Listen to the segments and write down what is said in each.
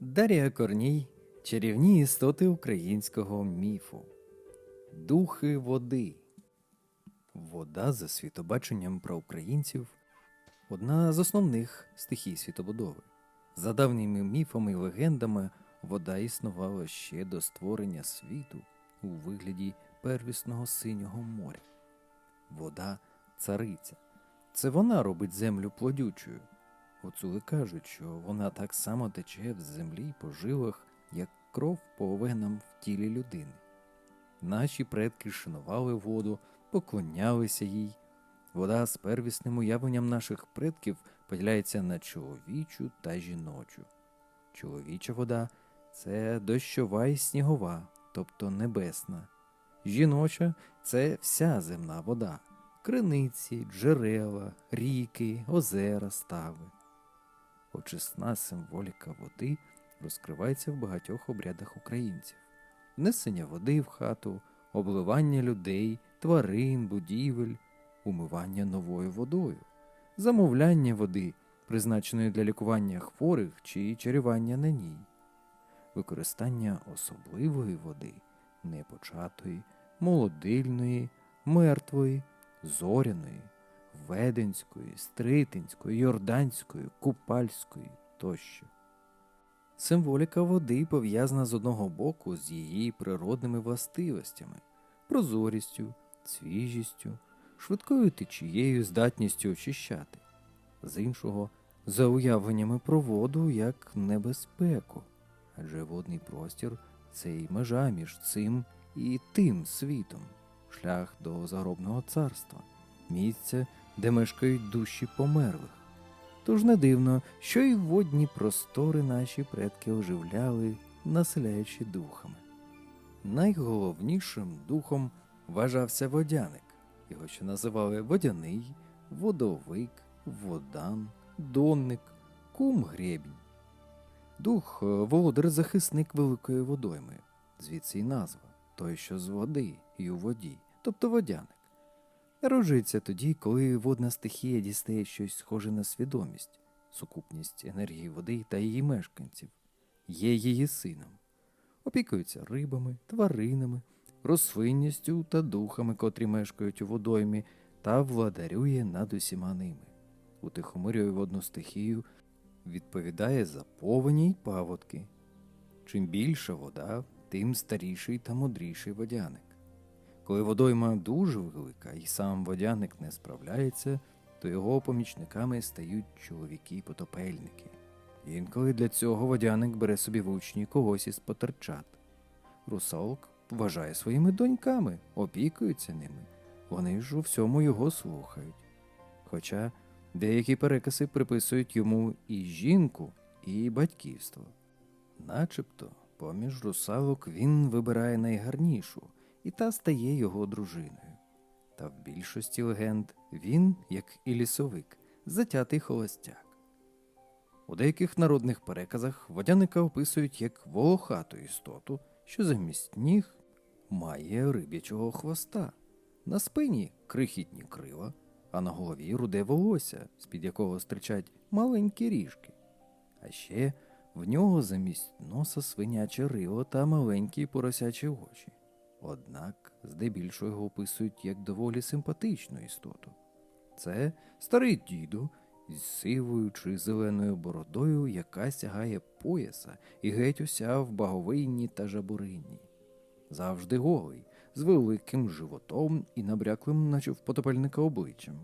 Дар'я Корній чарівні істоти українського міфу. Духи води. Вода за світобаченням проукраїнців одна з основних стихій світобудови. За давніми міфами і легендами, вода існувала ще до створення світу у вигляді первісного синього моря. Вода цариця. Це вона робить землю плодючою. Гуцули кажуть, що вона так само тече в землі по жилах, як кров по венам в тілі людини. Наші предки шанували воду, поклонялися їй. Вода з первісним уявленням наших предків поділяється на чоловічу та жіночу. Чоловіча вода це дощова і снігова, тобто небесна. Жіноча це вся земна вода, криниці, джерела, ріки, озера, стави. Очисна символіка води розкривається в багатьох обрядах українців: внесення води в хату, обливання людей, тварин, будівель, умивання новою водою, замовляння води, призначеної для лікування хворих чи чарювання на ній, використання особливої води, непочатої, молодильної, мертвої, зоряної, веденської, стритинської, йорданської, купальської тощо. Символіка води пов'язана з одного боку з її природними властивостями, прозорістю, свіжістю, швидкою течією, здатністю очищати, з іншого за уявленнями про воду як небезпеку, адже водний простір це й межа між цим і тим світом, шлях до загробного царства, місце, де мешкають душі померлих. Тож не дивно, що й водні простори наші предки оживляли, населяючи духами. Найголовнішим духом вважався водяник, його ще називали водяний, водовик, водан, донник, кум гребінь. Дух е, володар захисник великої водойми, звідси й назва той, що з води і у воді, тобто водяник. Народжується тоді, коли водна стихія дістає щось схоже на свідомість, сукупність енергії води та її мешканців, є її сином, опікується рибами, тваринами, рослинністю та духами, котрі мешкають у водоймі, та владарює над усіма ними. Утихомирює водну стихію, відповідає за повені й паводки. Чим більша вода, тим старіший та мудріший водяник. Коли водойма дуже велика і сам водяник не справляється, то його помічниками стають чоловіки-потопельники. Інколи для цього водяник бере собі в учні когось із потерчат. Русалок вважає своїми доньками, опікується ними. Вони ж у всьому його слухають. Хоча деякі перекази приписують йому і жінку, і батьківство. Начебто, поміж русалок він вибирає найгарнішу і та стає його дружиною. Та в більшості легенд він, як і лісовик, затятий холостяк. У деяких народних переказах водяника описують як волохату істоту, що замість ніг має риб'ячого хвоста, на спині крихітні крила, а на голові руде волосся, з-під якого стирчать маленькі ріжки. А ще в нього замість носа свиняче рило та маленькі поросячі очі. Однак здебільшого його описують як доволі симпатичну істоту. Це старий діду з сивою чи зеленою бородою, яка сягає пояса і геть уся в баговинні та жабурині. Завжди голий, з великим животом і набряклим, наче в потопельника обличчям.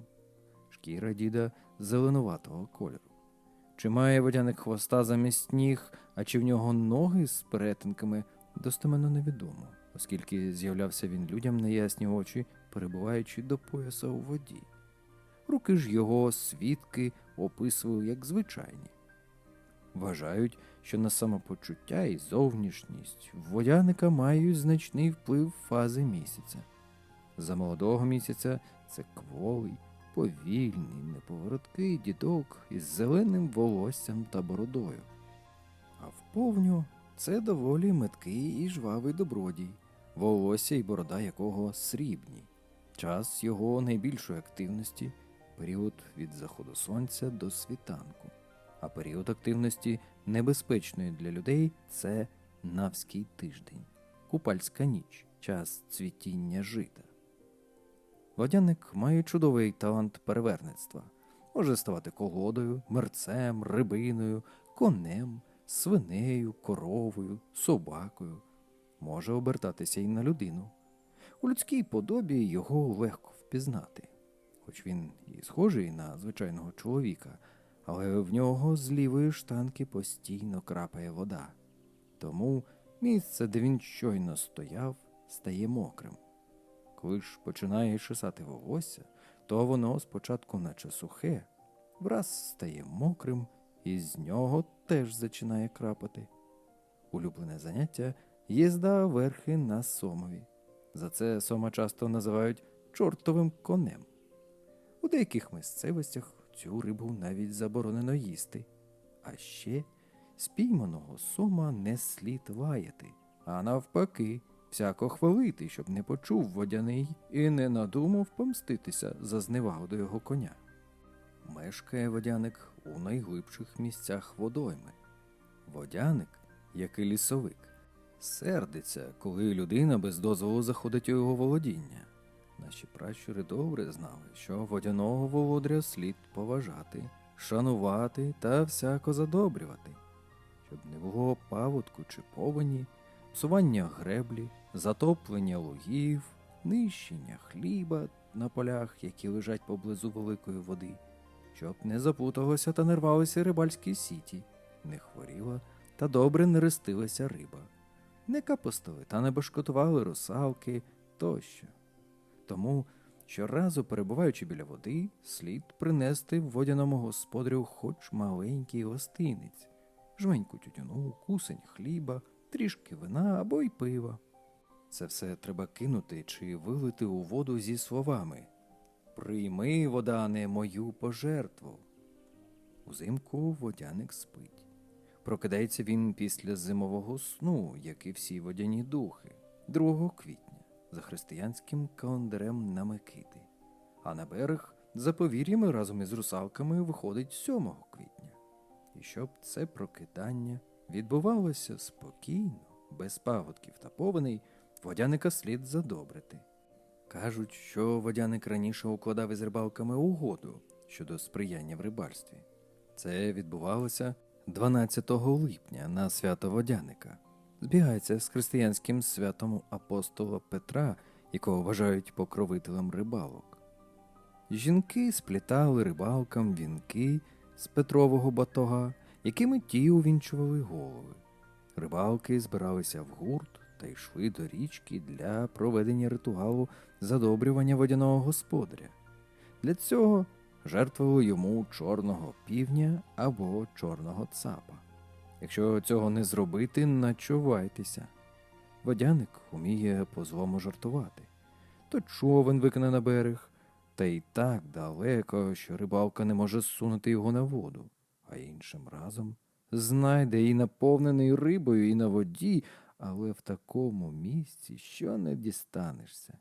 Шкіра діда зеленуватого кольору. Чи має водяник хвоста замість ніг, а чи в нього ноги з перетинками, достеменно невідомо, оскільки з'являвся він людям на ясні очі, перебуваючи до пояса у воді. Руки ж його свідки описували як звичайні. Вважають, що на самопочуття і зовнішність водяника мають значний вплив фази місяця. За молодого місяця це кволий, повільний, неповороткий дідок із зеленим волоссям та бородою. А вповню це доволі меткий і жвавий добродій, волосся й борода якого срібні. Час його найбільшої активності період від заходу сонця до світанку, а період активності небезпечної для людей це навський тиждень, купальська ніч, час цвітіння жита. Водяник має чудовий талант перевернецтва. Може ставати колодою, мерцем, рибиною, конем, свинею, коровою, собакою. Може обертатися і на людину. У людській подобі його легко впізнати, хоч він і схожий на звичайного чоловіка, але в нього з лівої штанки постійно крапає вода. Тому місце, де він щойно стояв, стає мокрим. Коли ж починає чесати волосся, то воно спочатку наче сухе, враз стає мокрим, і з нього теж зачинає крапати. Улюблене заняття їзда верхи на сомові. За це сома часто називають чортовим конем. У деяких місцевостях цю рибу навіть заборонено їсти. А ще спійманого сома не слід лаяти, а навпаки, всяко хвалити, щоб не почув водяний і не надумав помститися за зневагу до його коня. Мешкає водяник у найглибших місцях водойми. Водяник, як і лісовик, сердиться, коли людина без дозволу заходить у його володіння. Наші пращури добре знали, що водяного володаря слід поважати, шанувати та всяко задобрювати, щоб не було паводку чи повені, псування греблі, затоплення лугів, нищення хліба на полях, які лежать поблизу великої води, щоб не запуталося та не рвалися рибальські сіті, не хворіла та добре не рестилася риба, не капостили та не башкотували русалки тощо. Тому щоразу, перебуваючи біля води, слід принести водяному господарю хоч маленький гостинець, жменьку тютюну, кусень хліба, трішки вина або й пива. Це все треба кинути чи вилити у воду зі словами Прийми, водане, мою пожертву. Узимку водяник спить. Прокидається він після зимового сну, як і всі водяні духи, 2 квітня, за християнським календарем на Микити. А на берег за повір'ями разом із русалками виходить 7 квітня. І щоб це прокидання відбувалося спокійно, без паводків та повеней, водяника слід задобрити. Кажуть, що водяник раніше укладав із рибалками угоду щодо сприяння в рибальстві. Це відбувалося 12 липня на свято Водяника. Збігається з християнським святом апостола Петра, якого вважають покровителем рибалок. Жінки сплітали рибалкам вінки з Петрового батога, якими ті увінчували голови. Рибалки збиралися в гурт та йшли до річки для проведення ритуалу задобрювання водяного господаря. Для цього жертвували йому чорного півня або чорного цапа. Якщо цього не зробити, начувайтеся. Водяник уміє по злому жартувати. То човен викине на берег, та й так далеко, що рибалка не може зсунути його на воду, а іншим разом знайде і наповнений рибою, і на воді, але в такому місці, що не дістанешся.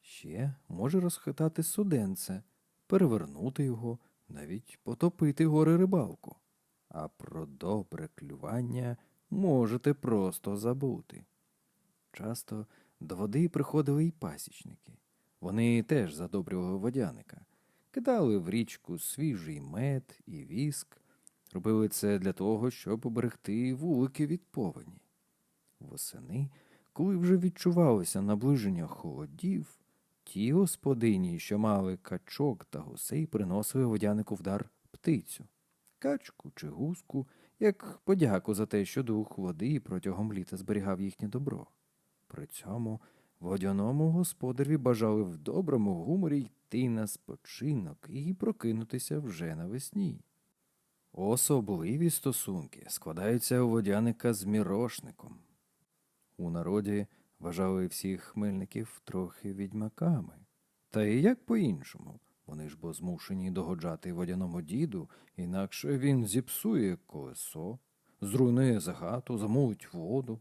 Ще може розхитати суденце, перевернути його, навіть потопити гори рибалку. А про добре клювання можете просто забути. Часто до води приходили й пасічники. Вони теж задобрювали водяника, кидали в річку свіжий мед і віск, робили це для того, щоб оберегти вулики від повені. Восени, коли вже відчувалося наближення холодів, ті господині, що мали качок та гусей, приносили водянику в дар птицю, качку чи гуску, як подяку за те, що дух води протягом літа зберігав їхнє добро. При цьому водяному господареві бажали в доброму гуморі йти на спочинок і прокинутися вже навесні. Особливі стосунки складаються у водяника з мірошником. У народі вважали всіх хмельників трохи відьмаками. Та і як по-іншому. Вони ж бо змушені догоджати водяному діду, інакше він зіпсує колесо, зруйнує загату, замулить воду.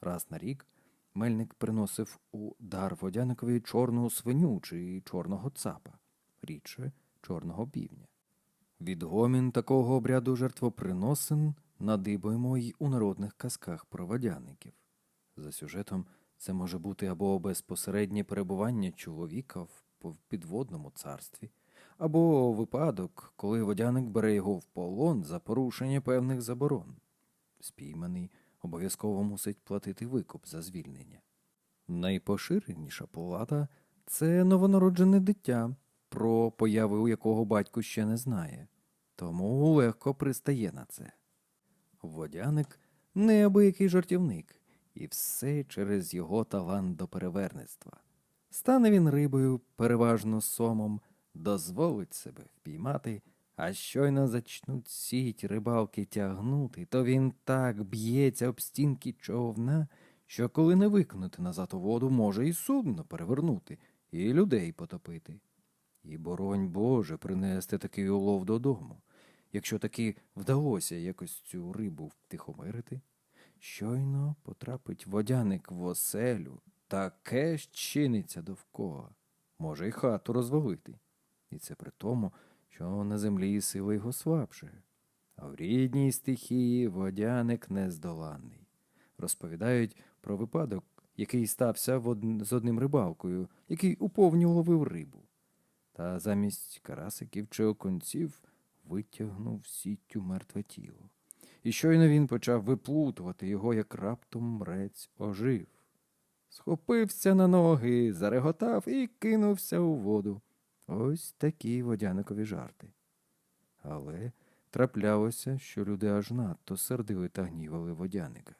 Раз на рік мельник приносив у дар водяникові чорну свиню чи чорного цапа, рідше чорного півня. Відгомін такого обряду жертвоприносин надибаємо й у народних казках про водяників. За сюжетом це може бути або безпосереднє перебування чоловіка в підводному царстві, або випадок, коли водяник бере його в полон за порушення певних заборон. Спійманий обов'язково мусить платити викуп за звільнення. Найпоширеніша плата це новонароджене дитя, про появи у якого батько ще не знає, тому легко пристає на це. Водяник неабиякий жартівник, і все через його талант до переверництва. Стане він рибою, переважно сомом, дозволить себе впіймати, а щойно зачнуть сіть рибалки тягнути, то він так б'ється об стінки човна, що коли не викинути назад у воду, може і судно перевернути, і людей потопити. І боронь Боже принести такий улов додому, якщо таки вдалося якось цю рибу втихомирити. Щойно потрапить водяник в оселю, таке щиниться довкола, може й хату розвалити. І це при тому, що на землі сила його слабше. А в рідній стихії водяник нездоланний. Розповідають про випадок, який стався з одним рибалкою, який уповню ловив рибу. Та замість карасиків чи окунців витягнув сіттю мертве тіло. І щойно він почав виплутувати його, як раптом мрець ожив. Схопився на ноги, зареготав і кинувся у воду. Ось такі водяникові жарти. Але траплялося, що люди аж надто сердили та гнівали водяника.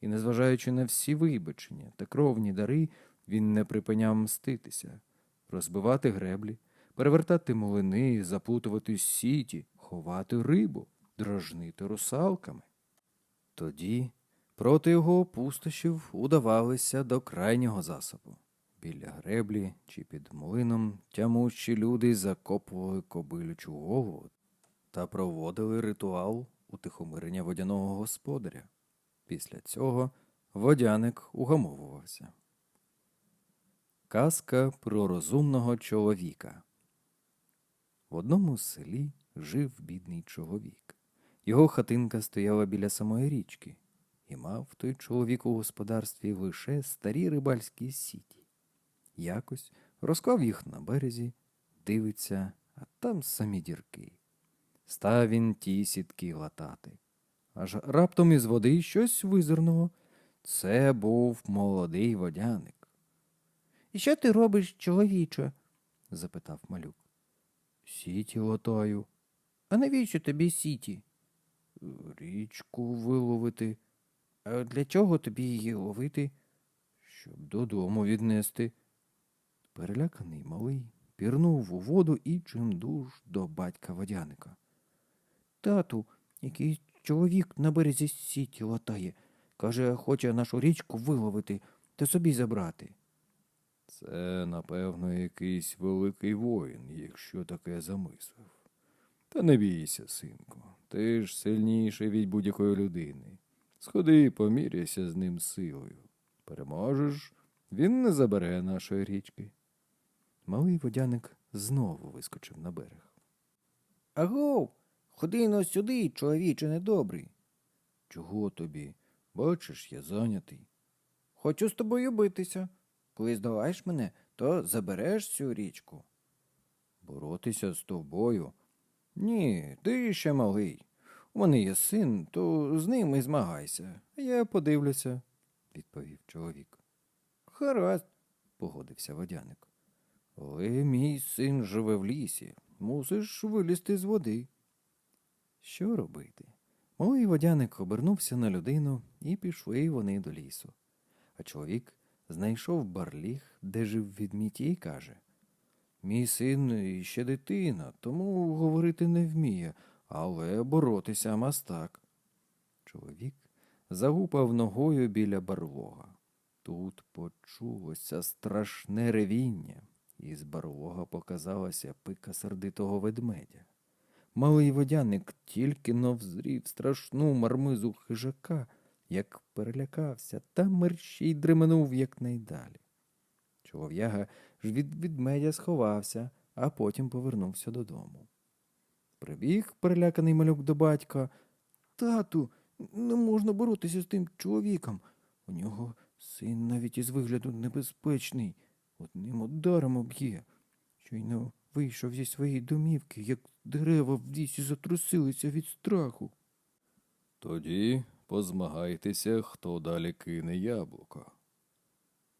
І, незважаючи на всі вибачення та кровні дари, він не припиняв мститися, розбивати греблі, перевертати млини, заплутувати сіті, ховати рибу, дражнити русалками. Тоді проти його пустощів удавалися до крайнього засобу. Біля греблі чи під млином тямущі люди закопували кобилючу голову та проводили ритуал утихомирення водяного господаря. Після цього водяник угамовувався. Казка про розумного чоловіка. В одному селі жив бідний чоловік. Його хатинка стояла біля самої річки, і мав той чоловік у господарстві лише старі рибальські сіті. Якось розклав їх на березі, дивиться, а там самі дірки. Став він ті сітки латати. Аж раптом із води щось визирнуло. Це був молодий водяник. І що ти робиш, чоловіче? запитав малюк. Сіті латаю. А навіщо тобі сіті? Річку виловити. А для чого тобі її ловити? Щоб додому віднести. Переляканий малий пірнув у воду і чимдуж до батька водяника. Тату, якийсь чоловік на березі сіті латає. Каже, хоче нашу річку виловити та собі забрати. Це, напевно, якийсь великий воїн, якщо таке замислив. Та не бійся, синку, ти ж сильніший від будь-якої людини. Сходи і поміряйся з ним силою. Переможеш, він не забере нашої річки. Малий водяник знову вискочив на берег. Агов, ходи но сюди, чоловіче недобрий. Чого тобі? Бачиш, я зайнятий. Хочу з тобою битися. Коли здолаєш мене, то забереш цю річку. Боротися з тобою? Ні, ти ще малий. У мене є син, то з ним і змагайся, я подивлюся, відповів чоловік. Гаразд, погодився водяник. Але мій син живе в лісі, мусиш вилізти з води. Що робити? Малий водяник обернувся на людину, і пішли вони до лісу. А чоловік знайшов барліг, де жив відмідь, і каже Мій син іще дитина, тому говорити не вміє, але боротися мастак. Чоловік загупав ногою біля барлога. Тут почулося страшне ревіння, і з барлога показалася пика сердитого ведмедя. Малий водяник тільки но взрів страшну мармизу хижака, як перелякався, та мерщій дременув якнайдалі. Чолов'яга від ведмедя сховався, а потім повернувся додому. Прибіг переляканий малюк до батька. Тату, не можна боротися з тим чоловіком. У нього син навіть із вигляду небезпечний. Одним ударом об'є. Щойно вийшов зі своєї домівки, як дерева в лісі затрусилися від страху. Тоді позмагайтеся, хто далі кине яблуко.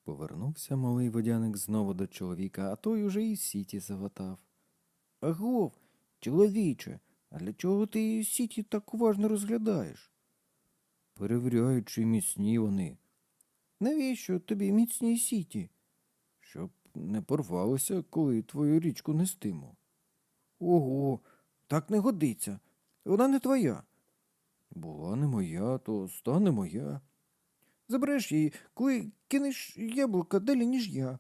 Повернувся малий водяник знову до чоловіка, а той уже і сіті заватав. Агов, чоловіче, а для чого ти сіті так уважно розглядаєш? Перевіряю, чи міцні вони. Навіщо тобі міцні сіті? Щоб не порвалося, коли твою річку нестиму. Ого, так не годиться. Вона не твоя. Була не моя, то стане моя. Забереш її, коли кинеш яблука далі, ніж я.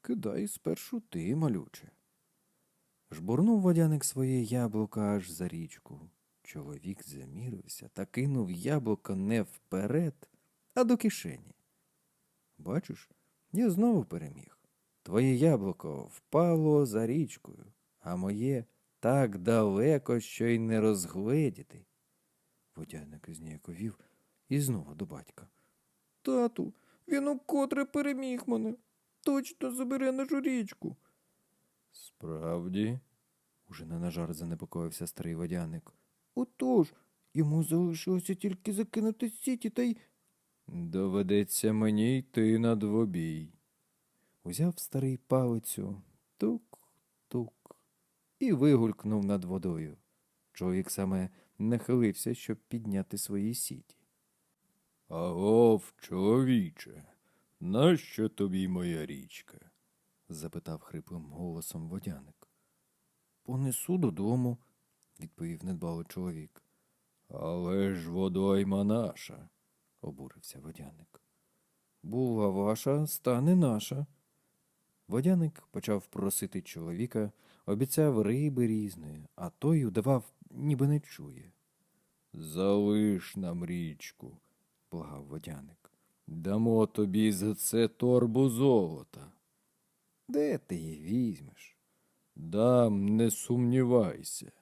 Кидай спершу ти, малюче. Жбурнув водяник своє яблуко аж за річку. Чоловік замірився та кинув яблуко не вперед, а до кишені. Бачиш, я знову переміг. Твоє яблуко впало за річкою, а моє так далеко, що й не розгледіти. Водяник зніяковів і знову до батька. Тату, він укотре переміг мене. Точно забере нашу річку. Справді, уже не на жарт занепокоївся старий водяник. Отож, йому залишилося тільки закинути сіті та й. Доведеться мені йти на двобій. Узяв старий палицю, тук-тук, і вигулькнув над водою. Чоловік саме нахилився, щоб підняти свої сіті. Агов, чоловіче, нащо тобі моя річка? запитав хриплим голосом водяник. Понесу додому, відповів недбало чоловік. Але ж водойма наша, обурився водяник. Була ваша, стане наша. Водяник почав просити чоловіка, обіцяв риби різної, а той удавав, ніби не чує. Залиш нам річку, благав водяник. Дамо тобі за це торбу золота. Де ти її візьмеш? Дам, не сумнівайся.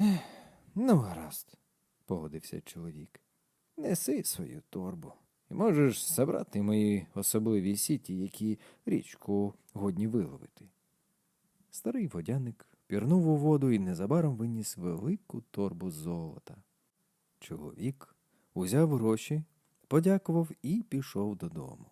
Ех, ну, гаразд, погодився чоловік. Неси свою торбу. І можеш забрати мої особливі сіті, які річку годні виловити. Старий водяник пірнув у воду і незабаром виніс велику торбу золота. Чоловік узяв гроші, подякував і пішов додому.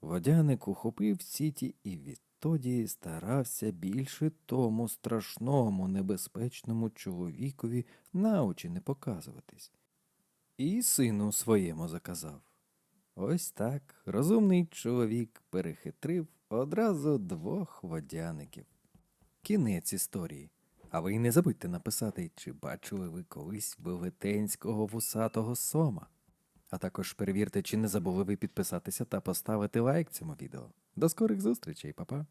Водяник ухопив сіті і відтоді старався більше тому страшному небезпечному чоловікові на очі не показуватись. І сину своєму заказав. Ось так розумний чоловік перехитрив одразу двох водяників. Кінець історії. А ви не забудьте написати, чи бачили ви колись велетенського вусатого сома. А також перевірте, чи не забули ви підписатися та поставити лайк цьому відео. До скорих зустрічей, па-па!